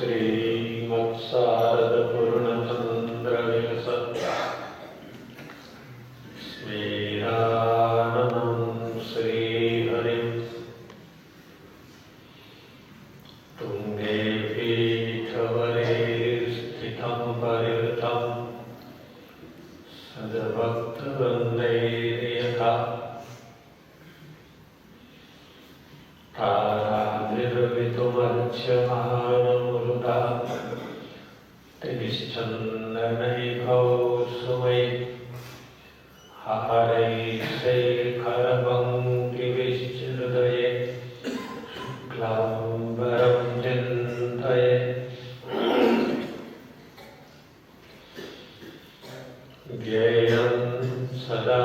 श्रीमत्सारदपूर्णचन्द्रविलस ज्ञेयं सदा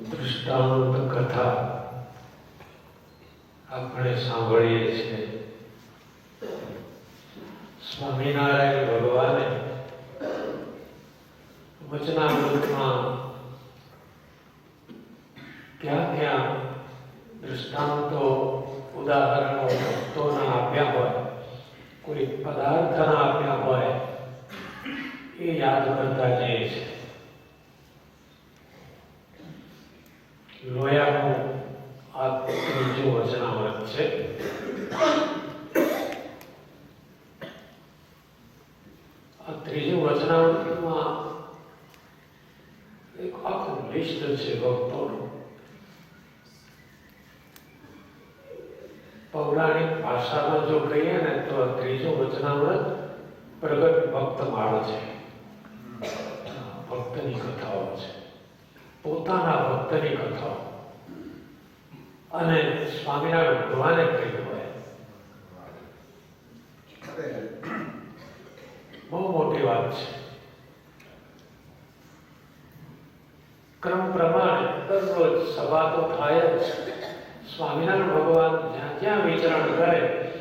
દૃષ્ટાંત કથા આપણે સાંભળીએ છીએ. સ્વામિનારાયણ ભગવાને વચનામૃતમાં ક્યાં ક્યાં દૃષ્ટાંતો, ઉદાહરણો, ભક્તોના આપ્યા હોય, કોઈ પદાર્થના આપ્યા હોય, એ યાદ કરતા જઈએ છે લોયાનું આ ત્રીજું વચનામૃત છે. આ ત્રીજું વચનામૃતમાં એક આખું લિસ્ટ છે ભક્તોનું. પૌરાણિક ભાષામાં જો કહીએ ને તો ત્રીજું વચનામૃત પ્રગટ ભક્ત માળ છે. ભક્તની કથાઓ છે. પોતાના ભક્તની કથાઓ. અને સ્વામિનારાયણ ભગવાને કહ્યું હોય. બહુ મોટી વાત છે. ક્રમ પ્રમાણે દરરોજ સભા તો થાય જ. સ્વામિનારાયણ ભગવાન જ્યાં જ્યાં વિચરણ કરે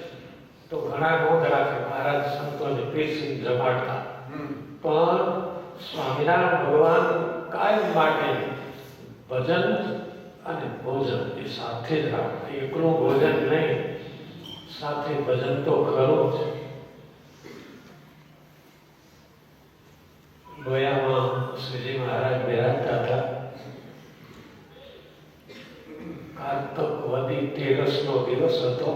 તો ઘણા ગોધરા કે મહારાજ સંતોને પીરસિંહ જમાડતા. પણ સ્વામિનારાયણ ભગવાન કાયમ માટે ભજન અને ભોજન એ સાથે જ રાખવું એકલું ભોજન નહીં, સાથે ભજન તો ખરું જ. લોયામાં શ્રીજી મહારાજ બિરાજતા હતા. કાર્તક વદી તેરસનો દિવસ હતો.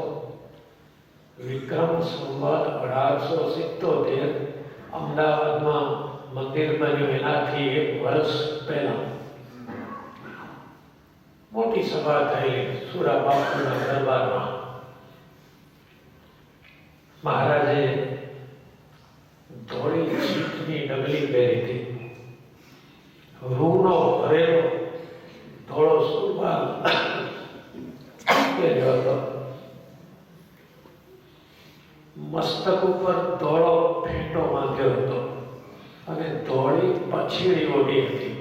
વિક્રમ સંવત અઢારસો સિત્તોતેર અમદાવાદમાં મંદિર બન્યું. એનાથી એક વર્ષ પહેલા. સભા થયેલી સુરા બાપુના દરબારમાં મહારાજે ધોળી છીટની ડગલી પહેરી હતી. રૂનો ભરેલો ધોળો સુરબાલ પહેર્યો હતો. મસ્તક ઉપર ધોળો ફેંટો માંગ્યો હતો અને ધોળી પછીડી ઓઢી હતી.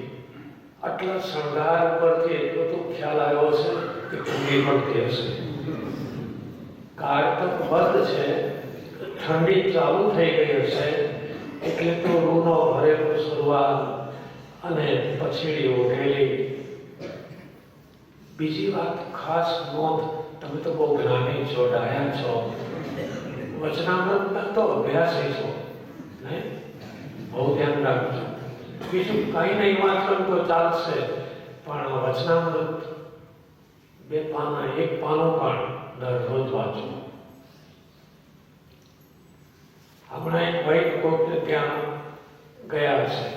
આટલા શણગાર પરથી એટલો તો ખ્યાલ કે ઠંડી પડતી હશે. કારતક બંધ છે, ઠંડી ચાલુ થઈ ગઈ હશે, એટલે તો રૂનો ભરેલો શરૂઆત અને પછીડી ઓઢેલી બીજી વાત ખાસ નોંધ, તમે તો બહુ જ્ઞાની છો, ડાયા છો. વચનામૃતના તો અભ્યાસી છો બહુ ધ્યાન રાખજો. બીજું કંઈ નહીં વાંચો તો ચાલશે, પણ વચનામૃત બે પાના, એક પાનો પણ દરરોજ વાંચો હમણાં એક ભાઈ કોકને ત્યાં ગયા હશે.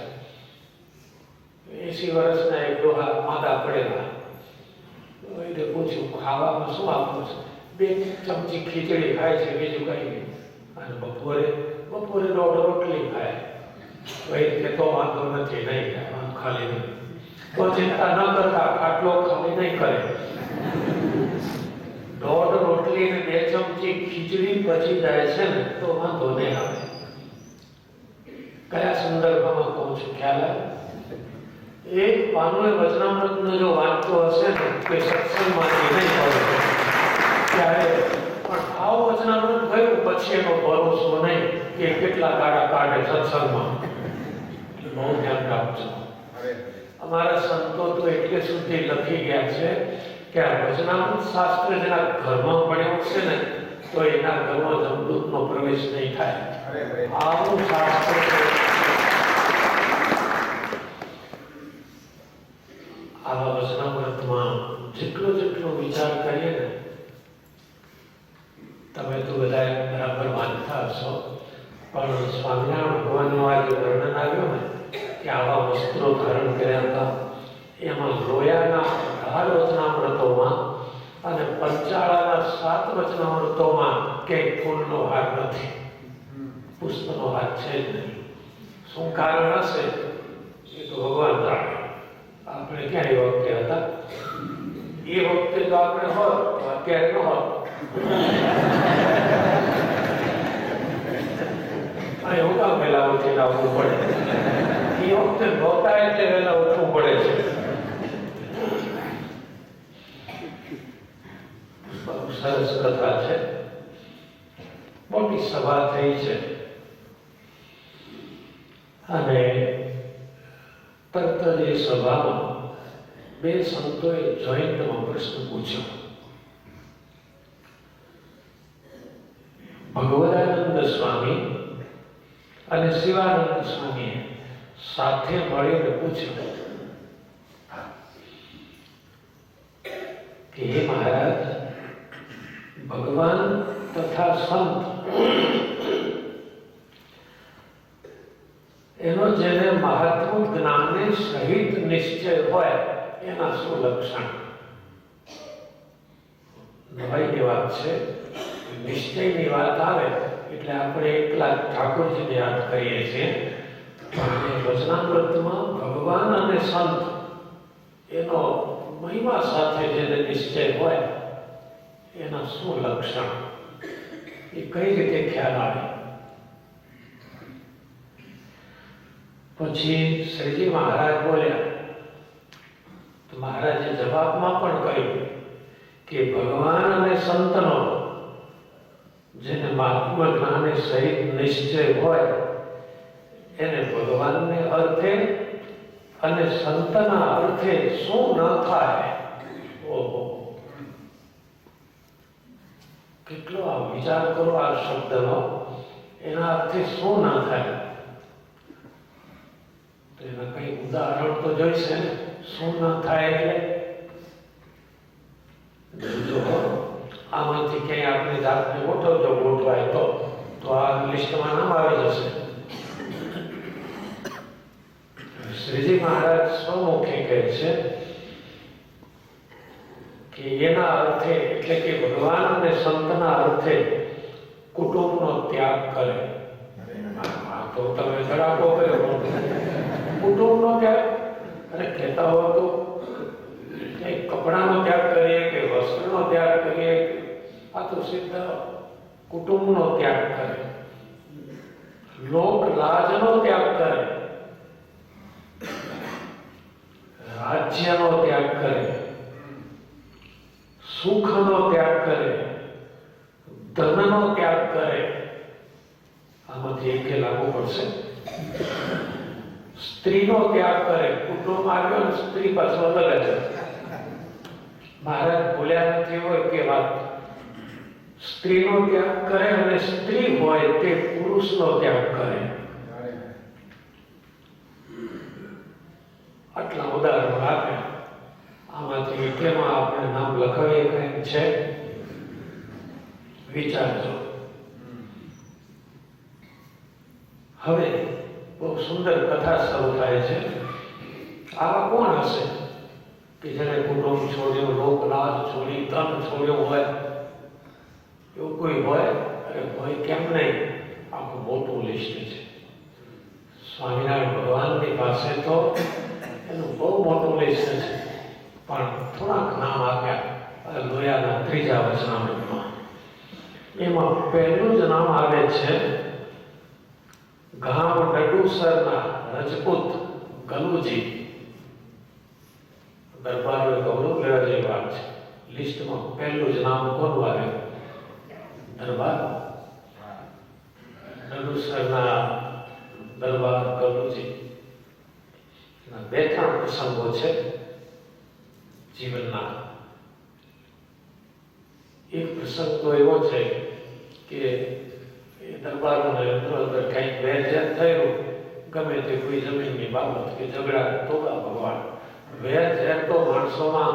એસી વર્ષના એક ડોહા માદા પડેલા. એને પૂછ્યું, ખાવામાં શું આપવું છે? બે ચમચી ખીચડી ખાય છે, બીજું કંઈ નહીં. અને બપોરે બપોરે રોટલી ખાય. ભાઈ કે તો વાંધો નથી, નહીં ખાલી નહીં. તો ચિંતા ન કરતા આટલો ખાલી નહીં કરે. દોઢ રોટલી ને બે ચમચી ખીચડી પચી જાય છે ને તો વાંધો નહીં આવે. કયા સંદર્ભમાં કહું છું ખ્યાલ આવે? એક પાનું વચનામૃતનો જો વાંચતો હશે ને કે સત્સંગમાંથી નહીં પડે. ત્યારે પણ આવો વચનામૃત ગયું પછી એનો ભરોસો નહીં કે કેટલા કાઢા કાઢે સત્સંગમાં. બહુ ધ્યાન રાખજો. અમારા સંતો તો એટલે સુધી લખી ગયા છે કે આ વચનામૃત શાસ્ત્ર જેના ઘરમાં પડ્યો છે ને તો એના ઘરમાં જમદૂતનો પ્રવેશ નહીં થાય. આવું શાસ્ત્ર છે આવા વચનામૃતમાં જેટલો જેટલો વિચાર કરીએ ને તમે તો બધા બરાબર માનતા હશો પણ સ્વામિનારાયણ ભગવાનનું આ જે વર્ણન આવ્યું ને કે આવા વસ્ત્રો ધારણ કર્યા હતા એમાં લોયાના અઢાર વચનામૃતોમાં અને પંચાળાના સાત વચનામૃતોમાં કે ફૂલનો હાર નથી પુષ્પનો હાથ છે જ નહીં. શું કારણ હશે? એ તો ભગવાન જાણે. આપણે ક્યાં એ વખતે હતા? એ વખતે તો આપણે હોત અત્યારે ન હોત. અને હું કામ વહેલા ઉઠી લાવવું પડે? એ વખતે નહોતા એટલે વહેલા ઉઠવું પડે છે. સરસ કથા છે. મોટી સભા થઈ છે. અને તરત જ એ સભામાં બે સંતોએ જોઈન્ટમાં પ્રશ્ન પૂછ્યો. ભગવદાનંદ સ્વામી અને શિવાનંદ સ્વામીએ સાથે મળીને પૂછ્યું કે હે મહારાજ, ભગવાન તથા સંત એનો જેને મહાત્મ જ્ઞાનને સહિત નિશ્ચય હોય એના શું લક્ષણ નવાઈની વાત છે નિશ્ચયની વાત આવે એટલે આપણે એકલા ઠાકોરજીને યાદ કરીએ છીએ પણ ભગવાન અને સંત એનો મહિમા સાથે જેને નિશ્ચય હોય એના શું લક્ષણ એ કઈ રીતે ખ્યાલ આવે પછી શ્રીજી મહારાજ બોલ્યા મહારાજે જવાબમાં પણ કહ્યું કે ભગવાન અને સંતનો, જેને મહાત્મ જ્ઞાને સહિત નિશ્ચય હોય, એને ભગવાનને અર્થે અને સંતના અર્થે શું ન થાય? ઓહો. કેટલો આ વિચાર કરો આ શબ્દનો. એના અર્થે શું ના થાય? તો એના કઈ ઉદાહરણ તો જોઈશે. ને શું ના થાય એટલે? આમાંથી ક્યાંય આપણી જાતને ગોઠવજો ગોઠવાય તો તો આ લિસ્ટમાં નામ આવી જશે. શ્રીજી મહારાજ સ્વમુખે કહે છે કે એના અર્થે એટલે કે ભગવાન અને સંતના અર્થે કુટુંબનો ત્યાગ કરે. તો તમે ધડાકો કર્યો. કુટુંબનો ત્યાગ અને કહેતા હો તો કપડાનો ત્યાગ કરીએ કે વસ્ત્રનો ત્યાગ કરીએ આ તો સીધા કુટુંબનો ત્યાગ કરે. લોક લાજનો ત્યાગ કરે. રાજ્યનો ત્યાગ કરે. સુખનો ત્યાગ કરે. ધનનો ત્યાગ કરે. આમાંથી એકે લાગુ પડશે. સ્ત્રીનો ત્યાગ કરે કુટુંબ આવ્યો સ્ત્રી પાછો અલગ જ મહારાજ ભૂલ્યા નથી હોય કે વાત. સ્ત્રીનો ત્યાગ કરે અને સ્ત્રી હોય તે પુરુષનો ત્યાગ કરે. આટલા ઉદાહરણો આપે. આમાંથી એકેમાં આપણે નામ લખાવીએ કંઈક છે? વિચારજો. હવે બહુ સુંદર કથા શરૂ થાય છે. આવા કોણ હશે? કે જેને કુટુંબ છોડ્યો લોકલાજ છોડી તન છોડ્યો હોય, એવું કોઈ હોય? અરે હોય કેમ નહીં? આખું મોટું લિસ્ટ છે. સ્વામિનારાયણ ભગવાનની પાસે તો એનું બહુ મોટું લિસ્ટ છે. પણ થોડાક નામ આપ્યા. લોયાના ત્રીજા વચનામૃતમાં. એમાં પહેલું જ નામ આવે છે ગામ ડડુસરના રજપૂત ગલુજી દરબારોએ ગૌરવ લેવા જેવી વાત છે. લિસ્ટમાં પહેલું જ નામ કોનું આવે? દરબાર? ડડુસરના દરબાર એના બે ત્રણ પ્રસંગો છે જીવનના. એક પ્રસંગ તો એવો છે કે એ અંદર કંઈક વેરઝેર થયું, ગમે તે કોઈ જમીનની બાબત કે ઝઘડા તોડા ભગવાન વેરઝેર તો માણસોમાં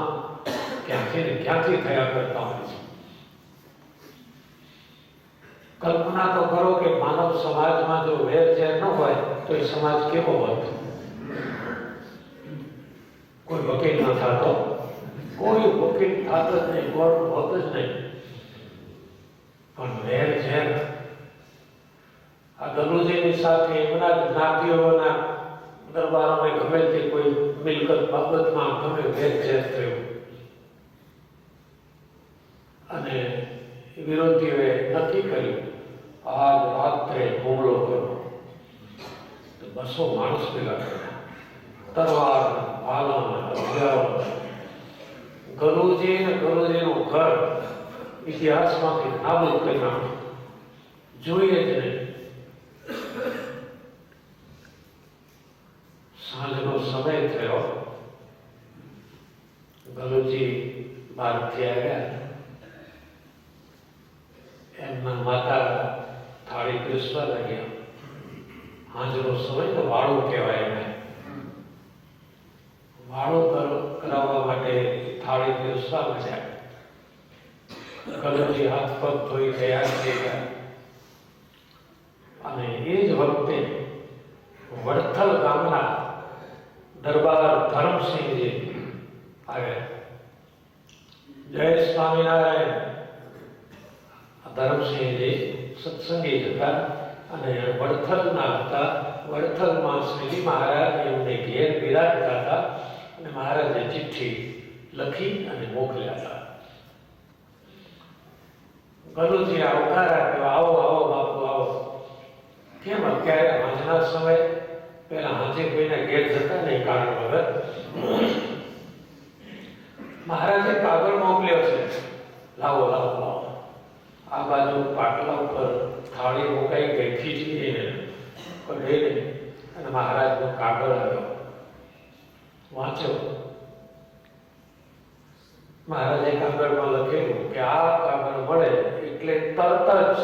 ક્યાંથી ને ક્યાંથી થયા કરતા હોય છે? કલ્પના તો કરો કે માનવ સમાજમાં જો વેરઝેર ન હોય, તો એ સમાજ કેવો હોત કોઈ વકીલ ન થતો. કોઈ વકીલ થતો જ નહીં કોર્ટ હોત જ નહીં. પણ વેર ગલુજીની સાથે એમના જ્ઞાતિઓના દરબારોને ગમે તે કોઈ મિલકત બાબતમાં ગમે વેર થયો અને વિરોધીઓએ નક્કી કર્યું, આજ રાત્રે હુમલો કર્યો. તો બસો માણસ ભેગા કર્યા તરવાર ભાલા હથિયારો. ગલુજી ને ગરુજીનું ઘર ઇતિહાસમાંથી નાબૂદ કરી નાખ્યું જોઈએ જ નહીં. થયો ગલુજી બહારથી આવ્યા. એમના માતા થાળી પીરસવા લાગ્યા. હાજરો સમય તો વાળો કહેવાય એને વાળો કર- કરાવવા માટે થાળી પીરસવા માંડ્યા કલરજી હાથ પગ ધોઈ તૈયાર થઈ ગયા. અને એ જ વખતે વડથલ ગામના દરબાર ધરમસિંહજી આવ્યા જય સ્વામિનારાયણ. ધરમસિંહજી સત્સંગી હતા અને વડથલના હતા. વડથલમાં શ્રીજી મહારાજ એમને ઘેર બિરાજતા હતા અને મહારાજે ચિઠ્ઠી લખી અને મોકલ્યા હતા. ગરુજી આવકાર આપ્યો, આવો આવો બાપુ, આવો. કેમ? અત્યારે આજના સમય પેલા હાંજે કોઈને ઘેર જતા નહીં, કારણ વગર મહારાજે કાગળ મોકલ્યો છે. લાવો લાવો લાવો. આ બાજુ પાટલા ઉપર થાળી મુકાઈ ગઈ ખીચડીને કઢીને અને મહારાજનો કાગળ આવ્યો. વાંચ્યો મહારાજે કાગળમાં લખેલું કે આ કાગળ મળે એટલે તરત જ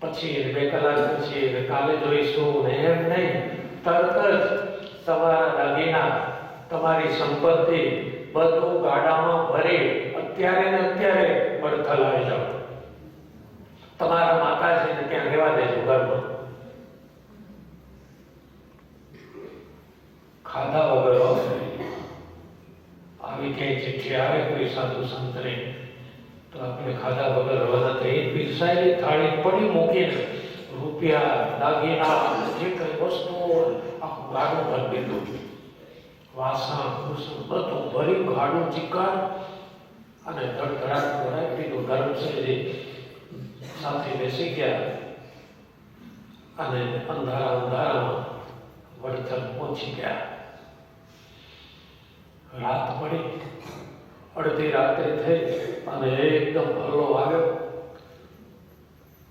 પછી બે કલાક પછી કાલે જોઈશું, ને એમ નહીં. તરત જ તમારા દાગીના, તમારી સંપત્તિ બધું ગાડામાં ભરી અત્યારે ને અત્યારે બર્થ લાવી જાઓ. તમારા માતાજીને ત્યાં રહેવા દેજો ઘરમાં. ખાધા વગર આવી ક્યાંય ચિઠ્ઠી આવે કોઈ સાધુ સંતને? તો આપણે ખાધા વગર રવાના થઈ પીરસાયેલી થાળી પડી મૂકીને રૂપિયા દાગીના, જે કઈ વસ્તુઓ આખું ગાડું ભરી દીધું. વાસણ કુસણ બધું ભરી ગાડું ચિકાર અને ધડધડાટ ભરાઈ દીધું. ધર્મસિંહજી સાથે બેસી ગયા અને અંધારા અંધારામાં વડથલ પહોંચી ગયા. રાત પડી. અડધી રાત્રે થઈ અને એકદમ હલ્લો આવ્યો.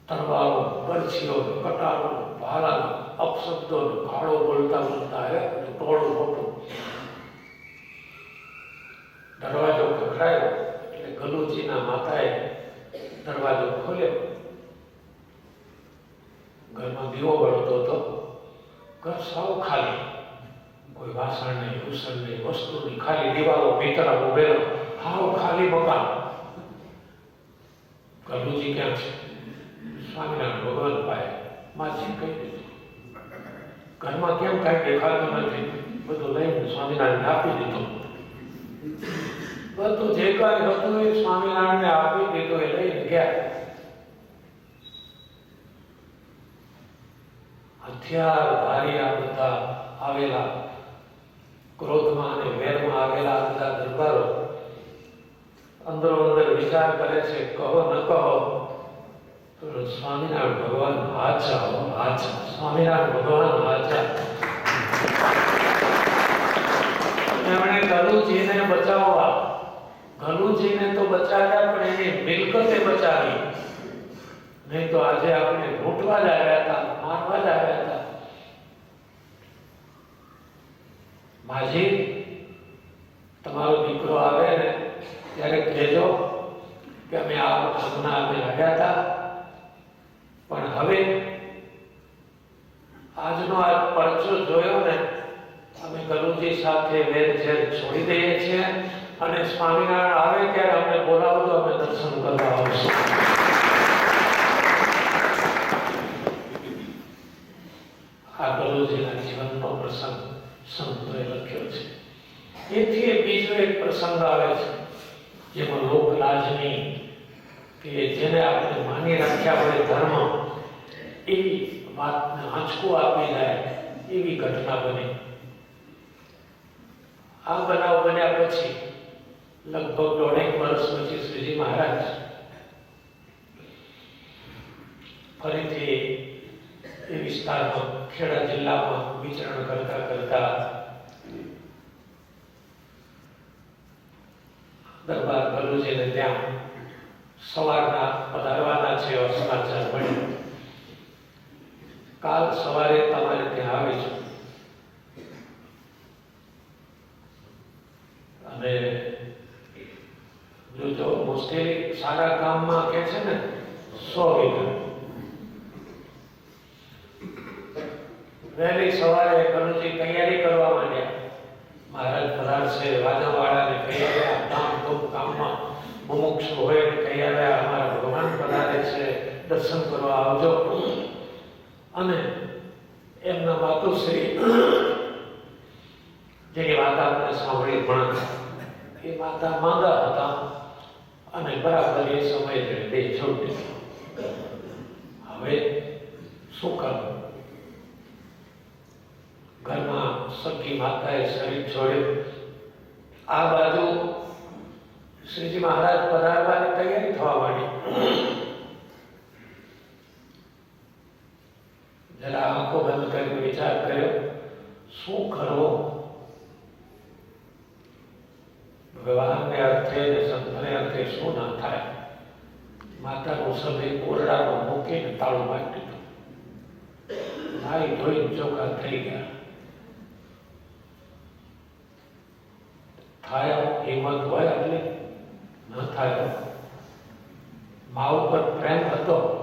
તરવાળો બરછીઓ કટારો ભાલા અપશબ્દો ભાડો બોલતા બોલતા આવ્યા અને ટોળું મોટું. દરવાજો ખખડાયો, એટલે ગલુજીના માતાએ દરવાજો ખોલ્યો. ઘરમાં દીવો બળતો હતો. ઘર સાવ ખાલી. કોઈ વાસણ નહીં, ઉસણ નહીં વસ્તુ નહીં ખાલી દીવાલો ભીતરા ઉભેલો. હાવ ખાલી બકા. ગલુજી ક્યાં છે? સ્વામિનારાયણ ભગવાન ભાઈ માસી કહી દીધું. ઘરમાં કેમ કાંઈ દેખાતું નથી? બધું લઈને સ્વામિનારાયણ આપી દીધું. બધું જે કાંઈ હતું એ સ્વામિનારાયણને આપી દીધું એ લઈને ગયા. હથિયાર ધારી આ બધા આવેલા ક્રોધમાં અને વેરમાં આવેલા આ બધા દરબારો અંદરો અંદર વિચાર કરે છે, કહો, ન કહો, તો સ્વામિનારાયણ ભગવાન આચા આચા સ્વામિનારાયણ ભગવાન આચા એમણે ગલુજીને બચાવવા. ગલુજીને તો બચાવ્યા, પણ એની મિલકતે બચાવી. નહીં તો આજે આપણે લૂંટવા જ આવ્યા હતા, મારવા જ આવ્યા હતા. માજી, તમારો દીકરો આવે ને ત્યારે કહેજો કે અમે આ કામના અમે લડ્યા હતા. પણ હવે આજનો આ પરચો જોયો ને, અમે ગરુજી સાથે વેર ઝેર છોડી દઈએ છીએ અને સ્વામિનારાયણ આવે ત્યારે અમને તો અમે દર્શન કરવા આવશું. આ ગરુજીના જીવનનો પ્રસંગ સંતોએ લખ્યો છે. એથી બીજો એક પ્રસંગ આવે છે. જેમાં લોકલાજની કે જેને આપણે માની રાખ્યા હોય ધર્મ એવી વાતને આંચકો આપી જાય, એવી ઘટના બની. આ બનાવ બન્યા પછી લગભગ દોઢેક વર્ષ પછી શ્રીજી મહારાજ ફરીથી એ વિસ્તારમાં ખેડા જિલ્લામાં વિચરણ કરતા કરતા દરબાર ભરૂચીને ત્યાં સવારના પધારવાના છે સમાચાર મળ્યો. કાલ સવારે તમારે ત્યાં આવીશું અને જો જો મુશ્કેલી સારા કામમાં કે છે ને, સો વીઘા વહેલી સવારે કનુજી તૈયારી કરવા માંડ્યા મહારાજ પધારશે વાજાવાળાને કહી આવ્યા ધામ ધૂમ કામમાં મુમુક્ષુ હોય ને કહી આવ્યા અમારા ભગવાન પધારે છે દર્શન કરવા આવજો. અને એમના માતુશ્રી જેની વાત આપણે સાંભળી પણ એ માતા માંદા હતા અને બરાબર એ સમયે બે છોડી હવે શું કરવું? ઘરમાં સખી માતાએ શરીર છોડ્યું. આ બાજુ શ્રીજી મહારાજ પધારવાની તૈયારી થવા માંડી. જરા આંખો બંધ કરીને વિચાર કર્યો, શું કરવો? ભગવાનને અર્થે ને સંતને અર્થે શું ના થાય? માતાનું સમય ઓરડામાં મૂકીને તાળું મારી દીધું. નાઈ ધોઈ ચોખા થઈ ગયા. થાય, હિંમત હોય એટલે ન થાય. માવ ઉપર પ્રેમ હતો.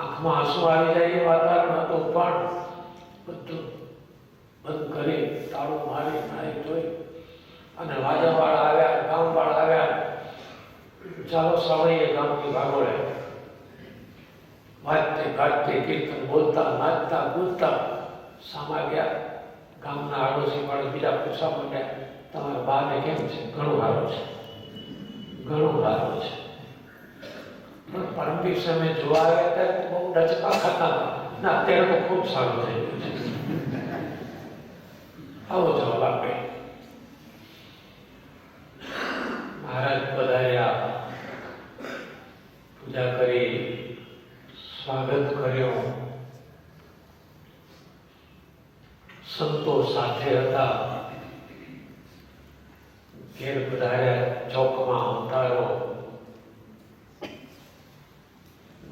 આંખમાં આંસુ આવી જાય એ વાતાવરણ હતું પણ બધું બંધ કરી તાળું મારી નાઈ ધોઈ અને વાજાવાળા આવ્યા, ગામવાળા આવ્યા. ચાલો સમયે ગામની ભાગોળે વાજતે ગાજતે કીર્તન બોલતા, નાચતા, કૂદતા સામા ગયા. ગામના આડોશી વાળા બીજા પૂછવા માંડ્યા, તમારા બાને કેમ છે? ઘણું સારું છે. ઘણું સારું છે. પણ પરમ દિવસે અમે જોવા આવ્યા ત્યારે બહુ ડચકા ખાતા ના, અત્યારે તો ખૂબ સારું થઈ ગયું છે. આવો જવાબ આપે. મહારાજ પધાર્યા પૂજા કરી સ્વાગત કર્યો. સંતો સાથે હતા. ઘેર પધાર્યા ચોકમાં અવતારો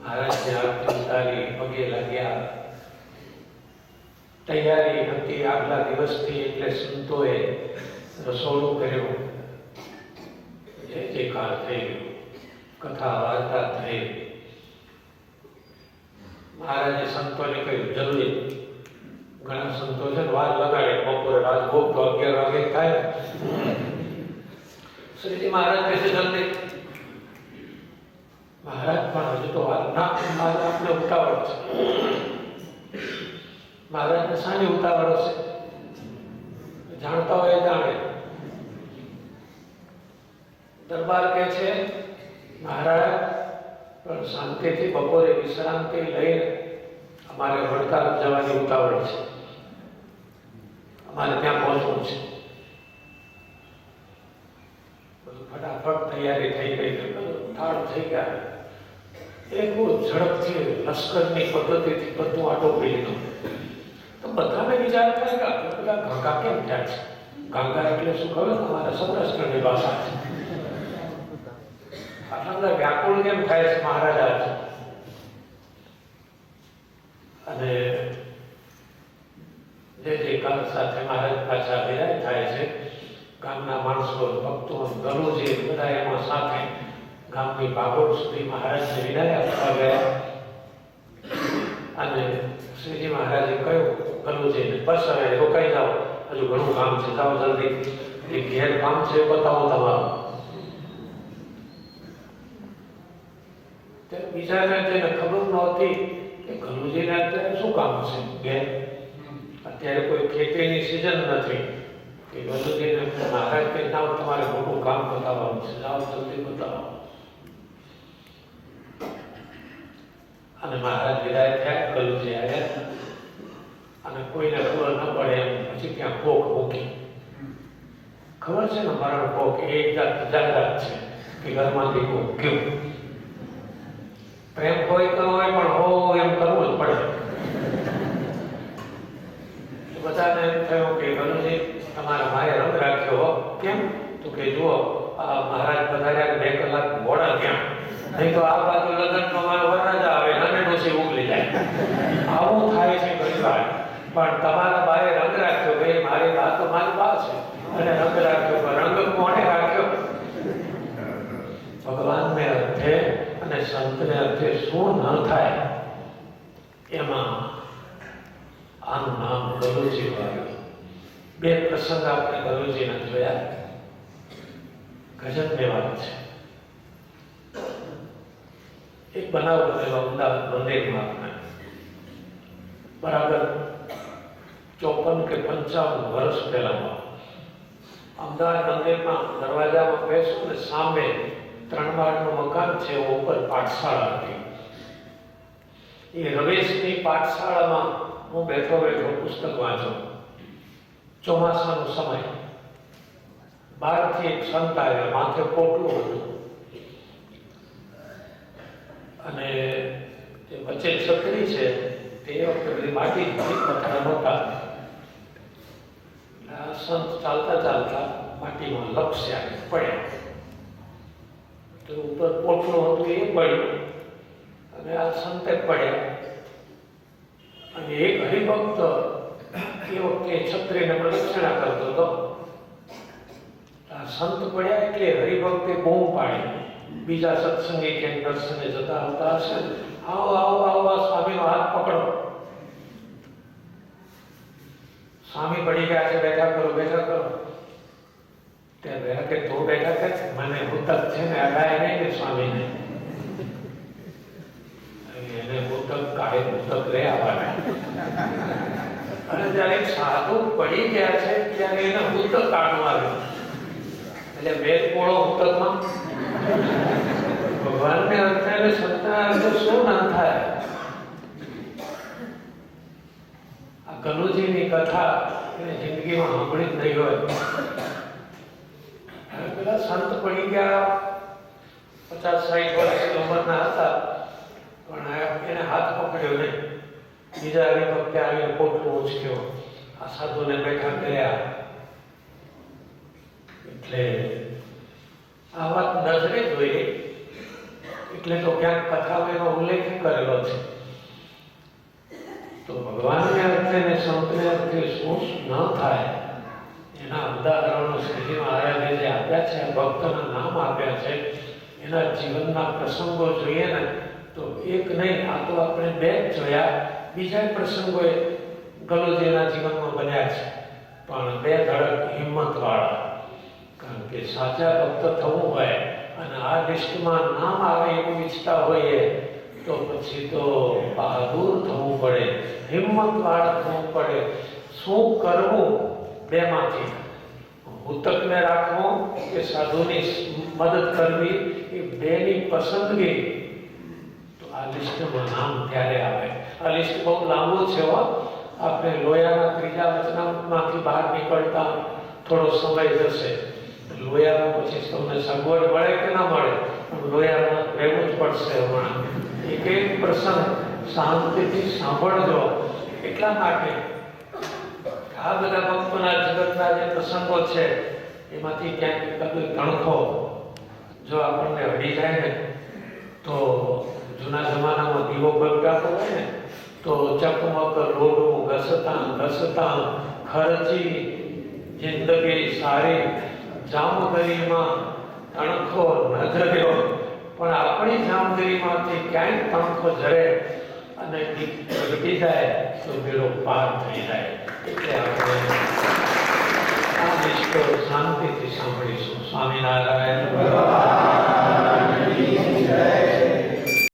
મહારાજને આરતી ઉતારી પગે લાગ્યા તૈયારી હતી આગલા દિવસથી એટલે સંતોએ રસોડું કર્યું જય જયકાર થઈ ગયો કથા વાર્તા થઈ મહારાજે સંતોને કહ્યું જરૂરી ઘણા સંતો છે ને, વાર લગાડે, બપોરે રાજભોગ તો અગિયાર વાગે થાય. શ્રીજી મહારાજ કહે છે, જલ્દી મહારાજ પણ હજુ તો વાર ના મહારાજ આપને ઉતાવળ છે? મહારાજને સાની ઉતાવળ છે જાણતા હોય જાણે દરબાર કહે છે મહારાજ પણ શાંતિથી બપોરે વિશ્રાંતિ લઈને અમારે વડતાલ જવાની ઉતાવળ છે. અમારે ત્યાં પહોંચવું છે. ફટાફટ તૈયારી થઈ ગઈ. થાળ થઈ ગયા. એક બહુ ઝડપથી લશ્કરની પદ્ધતિથી બધું આટોપી લીધું તો બધાને વિચાર થાય કે આપણે બધા ગાંગા કેમ થયા છે? ગાંગા એટલે શું ખબર? તમારે સૌરાષ્ટ્રની ભાષા છે. આટલા બધા વ્યાકુળ કેમ થાય છે મહારાજા? છે અને જે જે કાલ સાથે મહારાજ પાછા વિદાય થાય છે, ગામના માણસો, ભક્તો ગરુજી બધા એમાં સાથે ગામની ભાગોળ સુધી મહારાજને વિદાય આપવા ગયા. અને શ્રીજી મહારાજે કહ્યું ગરુજીને બસ હવે રોકાઈ જાઓ. હજુ ઘણું કામ છે. જાઓ જલ્દી. એ ઘેર કામ છે, બતાવો તમારું. બીજાને તેને ખબર નહોતી કે ગરુજીને અત્યારે શું કામ હશે ઘેર અત્યારે કોઈ ખેતીની સિઝન નથી. કે ગરુજીને મહારાજ કે જાઓ, તમારે મોટું કામ બતાવવાનું છે. જાઓ, જલ્દી બતાવો. અને મહારાજ વિદાય થયા ગરુજી આવ્યા અને કોઈને ખબર ન પડે એમ પછી ત્યાં કોક મૂકી ખબર છે ને મારો કોક એ જાત જાહેરાત છે કે ઘરમાંથી કોક ગયું. પ્રેમ કોઈ તો હોય પણ હો એમ કરવું જ પડે. બધાને એમ થયું કે ગણુજી તમારા માએ રંગ રાખ્યો કેમ? તો કે જુઓ મહારાજ પધાર્યા બે કલાક મોડા ક્યાં નહીં તો આ બાજુ લગ્નમાં મારો વરરાજા આવે અને ડોસી ઉગલી જાય આવું થાય છે ઘણી વાર પણ તમારા બાએ રંગ રાખ્યો ભાઈ મારી બા તો મારી બા છે. અને રંગ રાખ્યો, પણ રંગ કોણે રાખ્યો? ભગવાનને અર્થે અને સંતને અર્થે શું ન થાય, એમાં આનું નામ ગરુજી વાળું. બે પ્રસંગ આપણે ગરુજીના જોયા. ગજબની વાત છે. એક બનાવ બનેલો અમદાવાદ મંદિરમાં. બરાબર ચોપન કે પંચાવન વર્ષ પહેલામાં અમદાવાદ મંદિરમાં દરવાજામાં બેસું ને સામે ત્રણ માળનું મકાન છે ઉપર પાઠશાળા હતી. એ રવેશની પાઠશાળામાં હું બેઠો બેઠો પુસ્તક વાંચો. ચોમાસાનો સમય. બહારથી એક સંત આવ્યા, માથે પોટલું હતું. અને વચ્ચે છત્રી છે તે વખતે માટી પથ્થર નહોતા. આ સંત ચાલતા ચાલતા માટીમાં લપસ્યા પડ્યા. તો ઉપર પોટલું હતું એ પડ્યું અને આ સંતે પડ્યા. અને એક હરિભક્ત એ વખતે છત્રીને પ્રદક્ષિણા કરતો હતો. આ સંત પડ્યા એટલે હરિભક્તે બૂમ પાડી. બીજા સત્સંગી કે દર્શને જતા હતા હશે. આવો આવો આવો, આ સ્વામીનો હાથ પકડો. સ્વામી પડી ગયા છે, બેઠા કરો બેઠા કરો. ત્યાં બેઠા કે તું બેઠા કે મને ભૂતક છે ને અડાય નહીં ને સ્વામીને. એને ભૂતક કાળે ભૂતક લઈ આવવાના અને જ્યારે સાધુ પડી ગયા છે, ત્યારે એને ભૂતક કાઢવા આવ્યો. એટલે બે પોળો ભૂતકમાં ભગવાનને અર્થે સત્તા તો શું ના થાય? આ કનુજીની કથા એને જિંદગીમાં સાંભળી જ નહીં હોય. પેલા સંત પડી ગયા, પચાસ સાઠ વર્ષની ઉંમરના હતા. પણ એને હાથ પકડ્યો નહીં. બીજા હરિભક્તે આવીને પોટલું ઉચક્યો. આ સાધુને બેઠા કર્યા. એટલે આ વાત નજરે જોઈએ એટલે તો ક્યાંક કથાઓ એનો ઉલ્લેખ કરેલો છે. તો ભગવાનને અર્થે ને સંતને અર્થે શું ન થાય, એના ઉદાહરણો શ્રીજી મહારાજે જે આપ્યા છે ભક્તના નામ આપ્યા છે, એના જીવનના પ્રસંગો જોઈએ ને, તો એક નહીં, આ તો આપણે બે જ જોયા. બીજા પ્રસંગોએ ગલોજીના જીવનમાં બન્યા છે. પણ બે ધડક હિંમતવાળા. કારણ કે સાચા ભક્ત થવું હોય અને આ લિસ્ટમાં નામ આવે એવું ઈચ્છતા હોઈએ તો પછી તો બહાદુર થવું પડે હિંમતવાળ થવું પડે. શું કરવું? બેમાંથી. ઉતકને રાખવો કે સાધુની મદદ કરવી એ બેની પસંદગી. તો આ લિસ્ટમાં નામ ત્યારે આવે? આ લિસ્ટ બહુ લાંબુ છે હો. આપણે લોયાના ત્રીજા વચનામાંથી બહાર નીકળતા થોડો સમય જશે. લોયામાં પછી તમને સગવડ મળે કે ના મળે લોયામાં રહેવું જ પડશે હમણાં. એક એક પ્રસંગ શાંતિથી સાંભળજો. એટલા માટે આ બધા ભક્તોના જગતના જે પ્રસંગો છે, એમાંથી ક્યાંક કદું તણખો જો આપણને અડી જાય ને, તો જૂના જમાનામાં દીવો પ્રગટાતો હોય ને, તો ચકમક લોઢું ઘસતા ઘસતા, ખર્ચી, જિંદગી સારી. જામગરીમાં તણખો ન જર્યો પણ આપણી જામગીરીમાંથી ક્યાંય તણખો જરે અને ઘટી જાય તો મેળો પાર થઈ જાય. એટલે આપણે આ લિસ્ટો શાંતિથી સાંભળીશું. સ્વામિનારાયણ